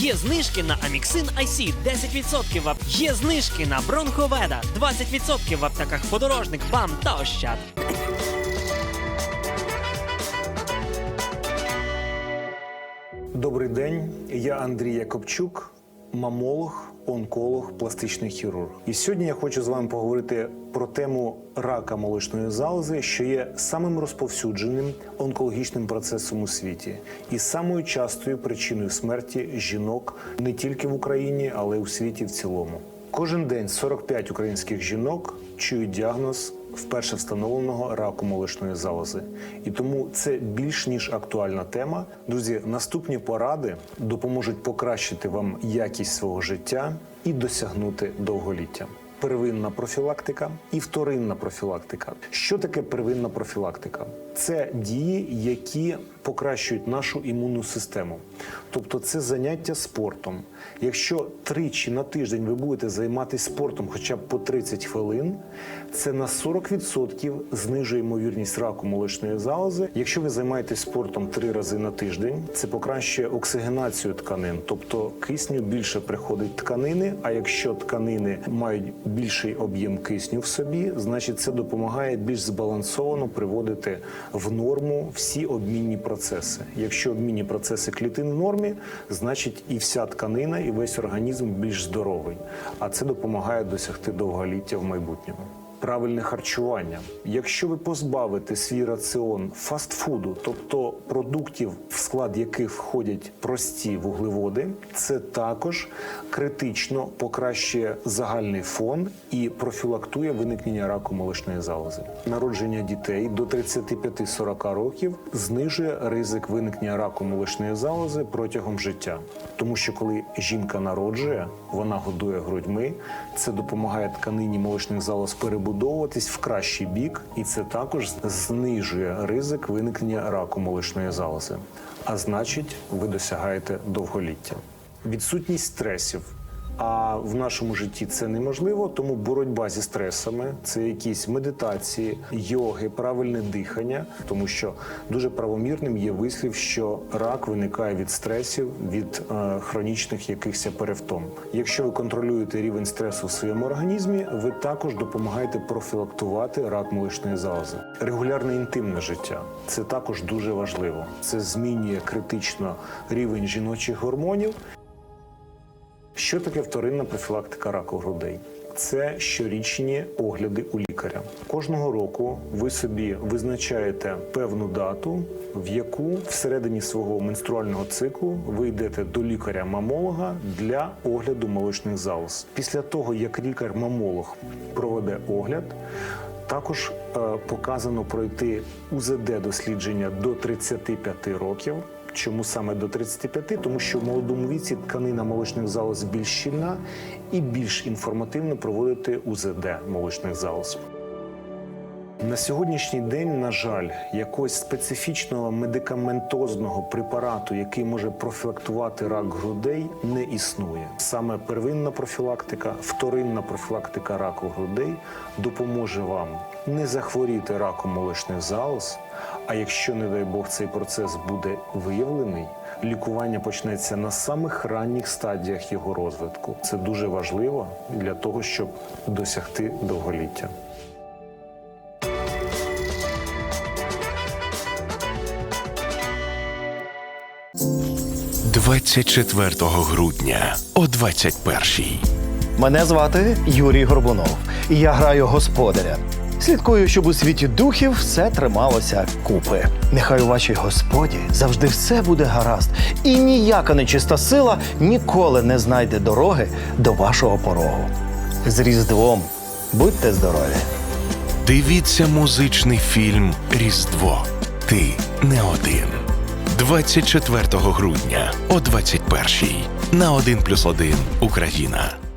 Є знижки на Аміксин IC 10% в ап... Є знижки на Бронховеда 20% в аптеках Подорожник, БАМ та Ощад. Добрий день, я Андрій Якобчук, мамолог, онколог, пластичний хірург. І сьогодні я хочу з вами поговорити про тему рака молочної залози, що є самим розповсюдженим онкологічним процесом у світі і самою частою причиною смерті жінок не тільки в Україні, але й у світі в цілому. Кожен день 45 українських жінок чують діагноз вперше встановленого раку молочної залози. І тому це більш ніж актуальна тема. Друзі, наступні поради допоможуть покращити вам якість свого життя і досягнути довголіття. Первинна профілактика і вторинна профілактика. Що таке первинна профілактика? Це дії, які покращують нашу імунну систему. Тобто це заняття спортом. Якщо тричі на тиждень ви будете займатися спортом хоча б по 30 хвилин, це на 40% знижує ймовірність раку молочної залози. Якщо ви займаєтесь спортом три рази на тиждень, це покращує оксигенацію тканин, тобто кисню більше приходить тканини. А якщо тканини мають більший об'єм кисню в собі, значить це допомагає більш збалансовано приводити в норму всі обмінні процеси. Якщо обмінні процеси клітин в нормі, значить і вся тканина, і весь організм більш здоровий. А це допомагає досягти довголіття в майбутньому. Правильне харчування. Якщо ви позбавите свій раціон фастфуду, тобто продуктів, в склад яких входять прості вуглеводи, це також критично покращує загальний фон і профілактує виникнення раку молочної залози. Народження дітей до 35-40 років знижує ризик виникнення раку молочної залози протягом життя, тому що коли жінка народжує, вона годує грудьми, це допомагає тканині молочних залоз перебудовуватись в кращий бік, і це також знижує ризик виникнення раку молочної залози. А значить, ви досягаєте довголіття. Відсутність стресів. А в нашому житті це неможливо, тому боротьба зі стресами це якісь медитації, йоги, правильне дихання, тому що дуже правомірним є вислів, що рак виникає від стресів, від е, хронічних якихось перевтом. Якщо ви контролюєте рівень стресу в своєму організмі, ви також допомагаєте профілактувати рак молочної залози. Регулярне інтимне життя це також дуже важливо. Це змінює критично рівень жіночих гормонів. Що таке вторинна профілактика раку грудей? Це щорічні огляди у лікаря. Кожного року ви собі визначаєте певну дату, в яку всередині свого менструального циклу ви йдете до лікаря-мамолога для огляду молочних залоз. Після того, як лікар-мамолог проведе огляд, також е, показано пройти УЗД дослідження до 35 років. Чому саме до 35? Тому що в молодому віці тканина молочних залоз більш щільна і більш інформативно проводити УЗД молочних залоз. На сьогоднішній день, на жаль, якогось специфічного медикаментозного препарату, який може профілактувати рак грудей, не існує. Саме первинна профілактика, вторинна профілактика раку грудей допоможе вам не захворіти раком молочних залоз. А якщо, не дай Бог, цей процес буде виявлений, лікування почнеться на самих ранніх стадіях його розвитку. Це дуже важливо для того, щоб досягти довголіття. 24 грудня о 21-й. Мене звати Юрій Горбунов, і я граю господаря. Слідкую, щоб у світі духів все трималося купи. Нехай у вашій господі завжди все буде гаразд, і ніяка нечиста сила ніколи не знайде дороги до вашого порогу. З Різдвом будьте здорові! Дивіться музичний фільм Різдво. Ти не один. 24 грудня о 21-й на 1+,1 Україна.